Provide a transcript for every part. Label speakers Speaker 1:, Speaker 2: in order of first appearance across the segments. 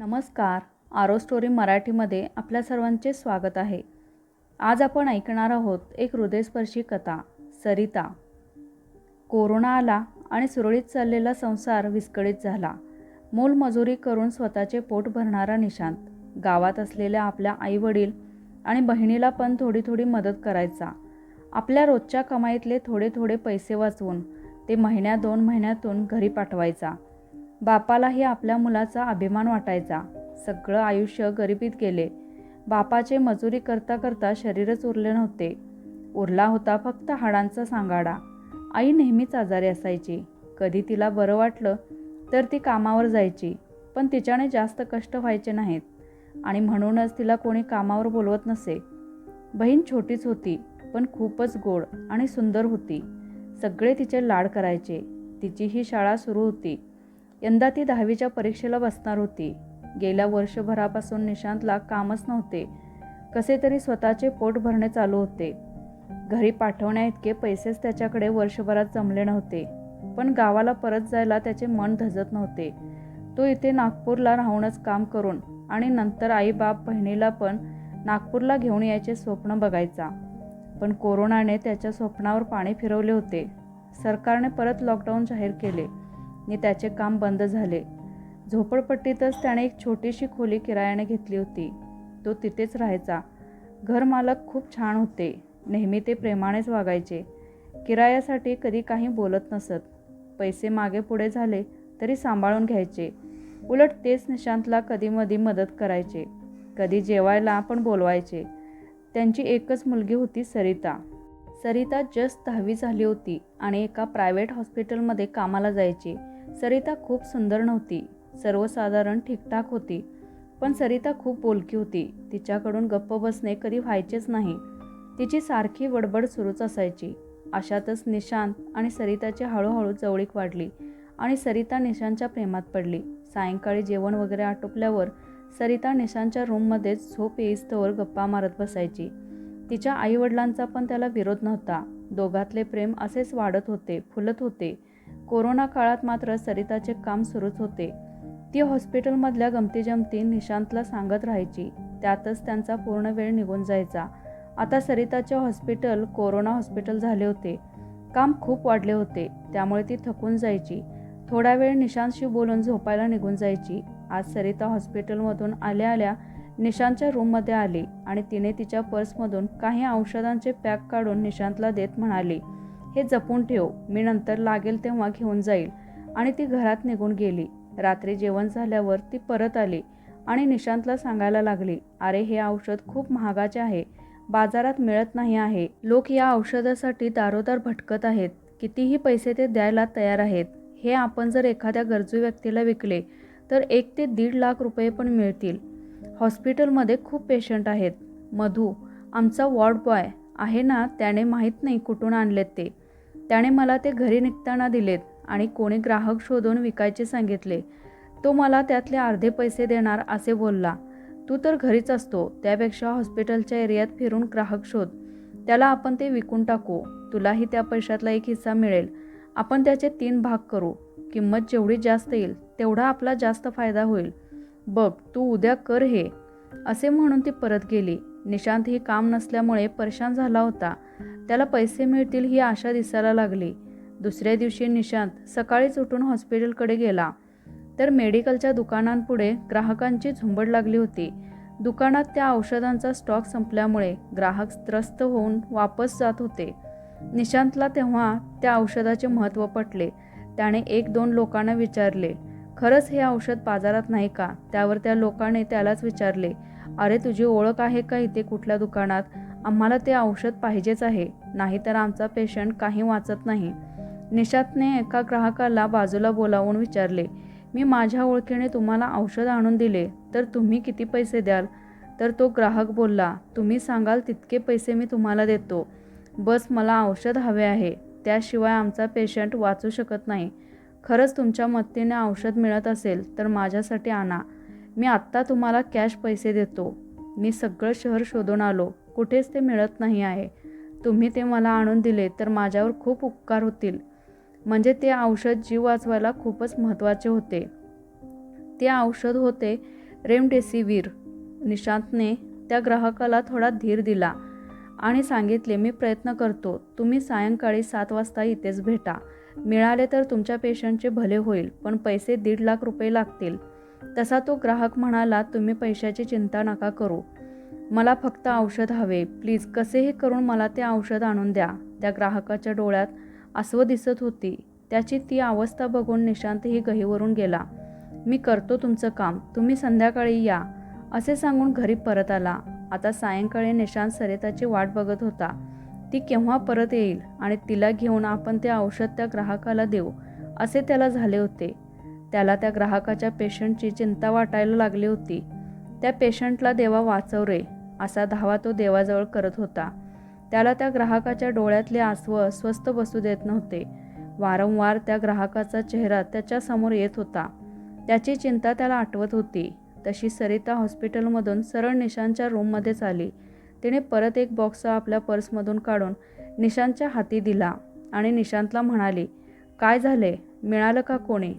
Speaker 1: नमस्कार. आरो स्टोरी मराठीमध्ये आपल्या सर्वांचे स्वागत आहे. आज आपण ऐकणार आहोत एक हृदयस्पर्शी कथा सरिता. कोरोना आला आणि सुरळीत चाललेला संसार विस्कळीत झाला. मोलमजुरी करून स्वतःचे पोट भरणारा निशांत गावात असलेल्या आपल्या आईवडील आणि बहिणीला पण थोडी थोडी मदत करायचा. आपल्या रोजच्या कमाईतले थोडे थोडे पैसे वाचवून ते महिन्या दोन महिन्यातून घरी पाठवायचा. बापालाही आपल्या मुलाचा अभिमान वाटायचा. सगळं आयुष्य गरिबीत गेले. बापाचे मजुरी करता करता शरीरच उरले नव्हते. उरला होता फक्त हाडांचा सांगाडा. आई नेहमीच आजारी असायची. कधी तिला बरं वाटलं तर ती कामावर जायची पण तिच्याने जास्त कष्ट व्हायचे नाहीत. आणि म्हणूनच तिला कोणी कामावर बोलवत नसे. बहीण छोटीच होती पण खूपच गोड आणि सुंदर होती. सगळे तिचे लाड करायचे. तिची ही शाळा सुरू होती. यंदा ती दहावीच्या परीक्षेला बसणार होती. गेल्या वर्षभरापासून निशांतला कामच नव्हते. कसे तरी स्वतःचे पोट भरणे चालू होते. घरी पाठवण्या इतके पैसेच त्याच्याकडे वर्षभरात जमले नव्हते. पण गावाला परत जायला त्याचे मन धजत नव्हते. तो इथे नागपूरला राहूनच काम करून आणि नंतर आई बाप बहिणीला पण नागपूरला घेऊन यायचे स्वप्न बघायचा. पण कोरोनाने त्याच्या स्वप्नावर पाणी फिरवले होते. सरकारने परत लॉकडाऊन जाहीर केले. आणि त्याचे काम बंद झाले. झोपडपट्टीतच त्याने एक छोटीशी खोली किरायाने घेतली होती. तो तिथेच राहायचा. घरमालक खूप छान होते. नेहमी ते प्रेमानेच वागायचे. किरायासाठी कधी काही बोलत नसत. पैसे मागे पुढे झाले तरी सांभाळून घ्यायचे. उलट तेच निशांतला कधीमधी मदत करायचे. कधी जेवायला पण बोलवायचे. त्यांची एकच मुलगी होती सरिता. सरिता जस्ट दहावी झाली होती आणि एका प्रायव्हेट हॉस्पिटलमध्ये कामाला जायची. सरिता खूप सुंदर नव्हती. सर्वसाधारण ठीकठाक होती. पण सरिता खूप बोलकी होती. तिच्याकडून गप्प बसणे कधी व्हायचेच नाही. तिची सारखी बडबड सुरूच असायची. अशातच निशांत आणि सरिताची हळूहळू जवळीक वाढली आणि सरिता निशांतच्या प्रेमात पडली. सायंकाळी जेवण वगैरे आटोपल्यावर सरिता निशांतच्या रूममध्येच झोप येईस्तवर गप्पा मारत बसायची. तिच्या आईवडिलांचा पण त्याला विरोध नव्हता. दोघातले प्रेम असेच वाढत होते फुलत होते. कोरोना काळात मात्र सरिताचे काम सुरूच होते. ती हॉस्पिटलमधल्या गमतीजमती निशांतला सांगत राहायची. त्यातच त्यांचा पूर्ण वेळ निघून जायचा. आता सरिताचे हॉस्पिटल कोरोना हॉस्पिटल झाले होते. काम खूप वाढले होते. त्यामुळे ती थकून जायची. थोडा वेळ निशांतशी बोलून झोपायला निघून जायची. आज सरिता हॉस्पिटलमधून आल्या आल्या निशांतच्या रूममध्ये आली आणि तिने तिच्या पर्समधून काही औषधांचे पॅक काढून निशांतला देत म्हणाली हे जपून ठेव. मी नंतर लागेल तेव्हा घेऊन जाईल. आणि ती घरात निघून गेली. रात्री जेवण झाल्यावर ती परत आली आणि निशांतला सांगायला लागली अरे हे औषध खूप महागाचे आहे. बाजारात मिळत नाही आहे. लोक या औषधासाठी दारोदार भटकत आहेत. कितीही पैसे ते द्यायला तयार आहेत. हे आपण जर एखाद्या गरजू व्यक्तीला विकले तर एक ते दीड लाख रुपये पण मिळतील. हॉस्पिटलमध्ये खूप पेशंट आहेत. मधू आमचा वॉर्ड बॉय आहे ना त्याने माहीत नाही कुठून आणलेत ते. त्याने मला ते घरी निघताना दिलेत आणि कोणी ग्राहक शोधून विकायचे सांगितले. तो मला त्यातले अर्धे पैसे देणार असे बोलला. तू तर घरीच असतो त्यापेक्षा हॉस्पिटलच्या एरियात फिरून ग्राहक शोध. त्याला आपण ते विकून टाकू. तुलाही त्या पैशातला एक हिस्सा मिळेल. आपण त्याचे तीन भाग करू. किंमत जेवढी जास्त येईल तेवढा आपला जास्त फायदा होईल. बघ तू उद्या कर हे. असे म्हणून ती परत गेली. निशांत ही काम नसल्यामुळे परेशान झाला होता. त्याला पैसे मिळतील ही आशा दिसायला लागली. दुसऱ्या दिवशी निशांत सकाळीच उठून हॉस्पिटलकडे गेला. तर मेडिकलच्या दुकानांपुढे ग्राहकांची झुंबड लागली होती. दुकानात त्या औषधांचा स्टॉक संपल्यामुळे ग्राहक त्रस्त होऊन वापस जात होते. निशांतला तेव्हा त्या औषधाचे महत्त्व पटले. त्याने एक दोन लोकांना विचारले खरंच हे औषध बाजारात नाही का? त्यावर त्या लोकांनी त्यालाच विचारले अरे तुझी ओळख आहे का इथे कुठल्या दुकानात? आम्हाला ते औषध पाहिजेच आहे नाहीतर आमचा पेशंट काही वाचत नाही. निशातने एका ग्राहकाला बाजूला बोलावून विचारले मी माझ्या ओळखीने तुम्हाला औषध आणून दिले तर तुम्ही किती पैसे द्याल? तर तो ग्राहक बोलला तुम्ही सांगाल तितके पैसे मी तुम्हाला देतो. बस मला औषध हवे आहे त्याशिवाय आमचा पेशंट वाचू शकत नाही. खरंच तुमच्या मदतीने औषध मिळत असेल तर माझ्यासाठी आणा. मी आत्ता तुम्हाला कॅश पैसे देतो. मी सगळं शहर शोधून आलो. कुठेच ते मिळत नाही आहे. तुम्ही ते मला आणून दिले तर माझ्यावर खूप उपकार होतील. म्हणजे ते औषध जीव वाचवायला खूपच महत्त्वाचे होते. ते औषध होते रेमडेसिवीर. निशांतने त्या ग्राहकाला थोडा धीर दिला आणि सांगितले मी प्रयत्न करतो. तुम्ही सायंकाळी सात वाजता इथेच भेटा. मिळाले तर तुमच्या पेशंटचे भले होईल पण पैसे दीड लाख रुपये लागतील. तसा तो ग्राहक म्हणाला तुम्ही पैशाची चिंता नका करू. मला फक्त औषध हवे. प्लीज कसेही करून मला ते औषध आणून द्या. त्या ग्राहकाच्या डोळ्यात अस्व दिसत होती. त्याची ती अवस्था बघून निशांतही गहीवरून गेला. मी करतो तुमचं काम. तुम्ही संध्याकाळी या. असे सांगून घरी परत आला. आता सायंकाळी निशांत सरिताची वाट बघत होता. ती केव्हा परत येईल आणि तिला घेऊन आपण ते औषध त्या ग्राहकाला देऊ? असे त्याला झाले होते. त्याला त्या ग्राहकाच्या पेशंटची चिंता वाटायला लागली होती. त्या पेशंटला देवा वाचव रे. असा धावा तो देवाजवळ करत होता. त्याला त्या ग्राहकाच्या डोळ्यातले आसव स्वस्त बसू देत नव्हते. वारंवार त्या ग्राहकाचा चेहरा त्याच्यासमोर येत होता. त्याची चिंता त्याला आठवत होती. तशी सरिता हॉस्पिटलमधून सरळ निशांच्या रूममध्येच आली. तिने परत एक बॉक्स आपल्या पर्समधून काढून निशांतच्या हाती दिला आणि निशांतला म्हणाली काय झाले मिळालं का कोणी?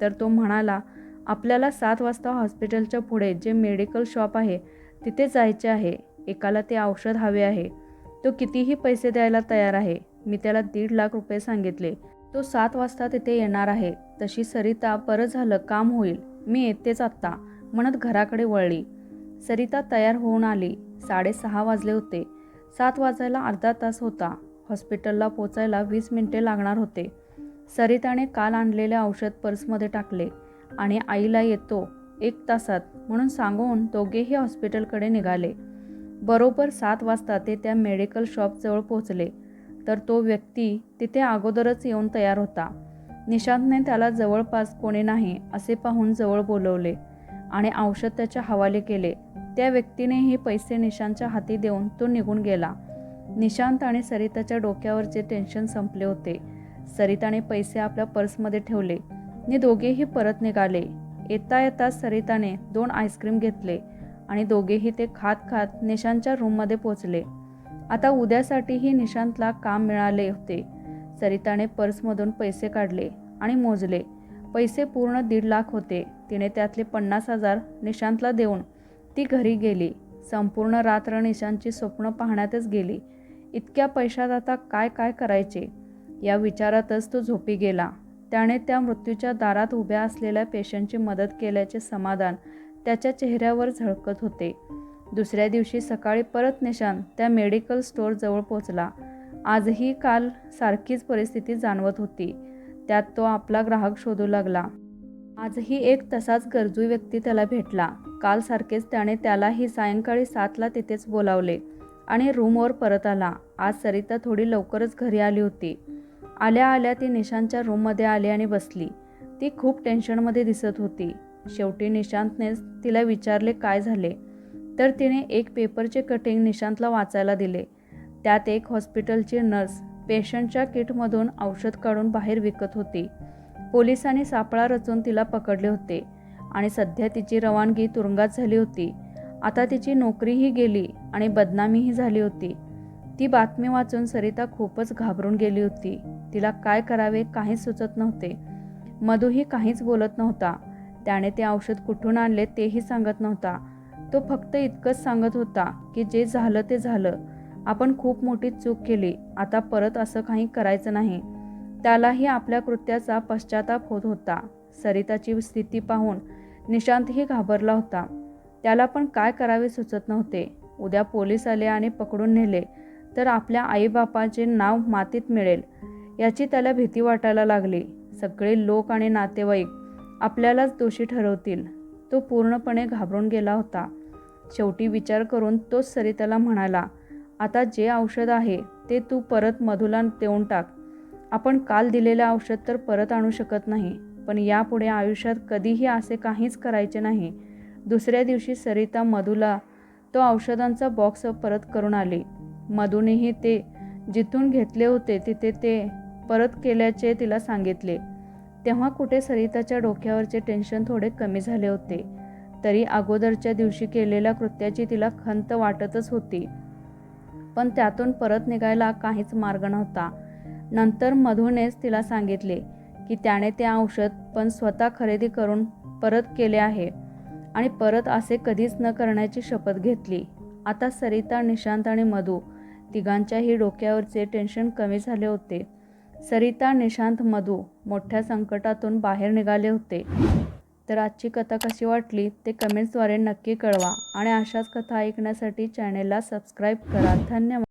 Speaker 1: तर तो म्हणाला आपल्याला सात वाजता हॉस्पिटलच्या पुढे जे मेडिकल शॉप आहे तिथे जायचे आहे. एकाला ते औषध हवे आहे. तो कितीही पैसे द्यायला तयार आहे. मी त्याला दीड लाख रुपये सांगितले. तो सात वाजता तिथे येणार आहे. तशी सरिता बरं झालं काम होईल. मी येतेच आत्ता. म्हणत घराकडे वळली. सरिता तयार होऊन आली. साडेसहा वाजले होते. सात वाजायला अर्धा तास होता. हॉस्पिटलला पोचायला वीस मिनिटे लागणार होते. सरिताने काल आणलेले औषध पर्समध्ये टाकले आणि आईला येतो. एक तासात म्हणून सांगून दोघेही हॉस्पिटलकडे निघाले. बरोबर सात वाजता ते त्या मेडिकल शॉपजवळ पोहोचले तर तो व्यक्ती तिथे अगोदरच येऊन तयार होता. निशांतने त्याला जवळपास कोणी नाही असे पाहून जवळ बोलवले आणि औषध त्याच्या हवाले केले. त्या व्यक्तीनेही पैसे निशांतच्या हाती देऊन तो निघून गेला. निशांत आणि सरिताच्या डोक्यावरचे टेन्शन संपले होते. सरिताने पैसे आपल्या पर्समध्ये ठेवले. नि दोघेही परत निघाले. येता येता सरिताने दोन आईस्क्रीम घेतले आणि दोघेही ते खात खात निशांतच्या रूममध्ये पोचले आता उद्यासाठीही निशांतला काम मिळाले होते. सरिताने पर्समधून पैसे काढले आणि मोजले. पैसे पूर्ण दीड लाख होते. तिने त्यातले पन्नास हजार निशांतला देऊन ती घरी गेली. संपूर्ण रात्र निशांतची स्वप्न पाहण्यातच गेली. इतक्या पैशात आता काय काय करायचे? या विचारातच तो झोपी गेला. त्याने त्या मृत्यूच्या दारात उभ्या असलेल्या पेशंटची मदत केल्याचे समाधान त्याच्या चेहऱ्यावर झळकत होते. दुसऱ्या दिवशी सकाळी परत निशांत त्या मेडिकल स्टोअरजवळ पोचला आजही काल सारखीच परिस्थिती जाणवत होती. त्यात तो आपला ग्राहक शोधू लागला. आजही एक तसाच गरजू व्यक्ती त्याला भेटला. कालसारखेच त्याने त्यालाही सायंकाळी सातला तिथेच बोलावले आणि रूमवर परत आला. आज सरिता थोडी लवकरच घरी आली होती. आल्या आल्या ती निशांतच्या रूममध्ये आली आणि बसली. ती खूप टेन्शनमध्ये दिसत होती. शेवटी निशांतनेच तिला विचारले काय झाले? तर तिने एक पेपरचे कटिंग निशांतला वाचायला दिले. त्यात एक हॉस्पिटलची नर्स पेशंटच्या किटमधून औषध काढून बाहेर विकत होती. पोलिसांनी सापळा रचून तिला पकडले होते आणि सध्या तिची रवानगी तुरुंगात झाली होती. आता तिची नोकरीही गेली आणि बदनामीही झाली होती. ती बातमी वाचून सरिता खूपच घाबरून गेली होती. तिला काय करावे काहीच सुचत नव्हते. मधूही काहीच बोलत नव्हता. त्याने ते औषध कुठून आणले तेही सांगत नव्हता. तो फक्त इतकंच सांगत होता की जे झालं ते झालं. आपण खूप मोठी चूक केली. आता परत असं काही करायचं नाही. त्यालाही आपल्या कृत्याचा पश्चाताप होत होता. सरिताची स्थिती पाहून निशांतही घाबरला होता. त्याला पण काय करावे सुचत नव्हते. उद्या पोलीस आले आणि पकडून नेले. तर आपल्या आईबापाचे नाव मातीत मिळेल. याची त्याला भीती वाटायला लागली. सगळे लोक आणि नातेवाईक आपल्यालाच दोषी ठरवतील. तो पूर्णपणे घाबरून गेला होता. शेवटी विचार करून तोच सरिताला म्हणाला आता जे औषध आहे ते तू परत मधुला देऊन टाक. आपण काल दिलेलं औषध तर परत आणू शकत नाही पण यापुढे आयुष्यात कधीही असे काहीच करायचे नाही. दुसऱ्या दिवशी सरिता मधुला तो औषधांचा बॉक्स परत करून आली. मधूनही ते जिथून घेतले होते तिथे ते परत केल्याचे तिला सांगितले. तेव्हा कुठे सरिताच्या डोक्यावरचे टेन्शन थोडे कमी झाले होते. तरी अगोदरच्या दिवशी केलेल्या कृत्याची तिला खंत वाटतच होती. पण त्यातून परत निघायला काहीच मार्ग नव्हता. नंतर मधूनेच तिला सांगितले की त्याने ते औषध पण स्वतः खरेदी करून परत केले आहे आणि परत असे कधीच न करण्याची शपथ घेतली. आता सरिता निशांत आणि मधू तिघांच्याही डोक्यावरचे टेन्शन कमी झाले होते. सरिता निशांत मधू मोठ्या संकटातून बाहेर निघाले होते. तर आजची कथा कशी वाटली ते कमेंट्सद्वारे नक्की कळवा आणि अशाच कथा ऐकण्यासाठी चॅनेलला सबस्क्राईब करा. धन्यवाद.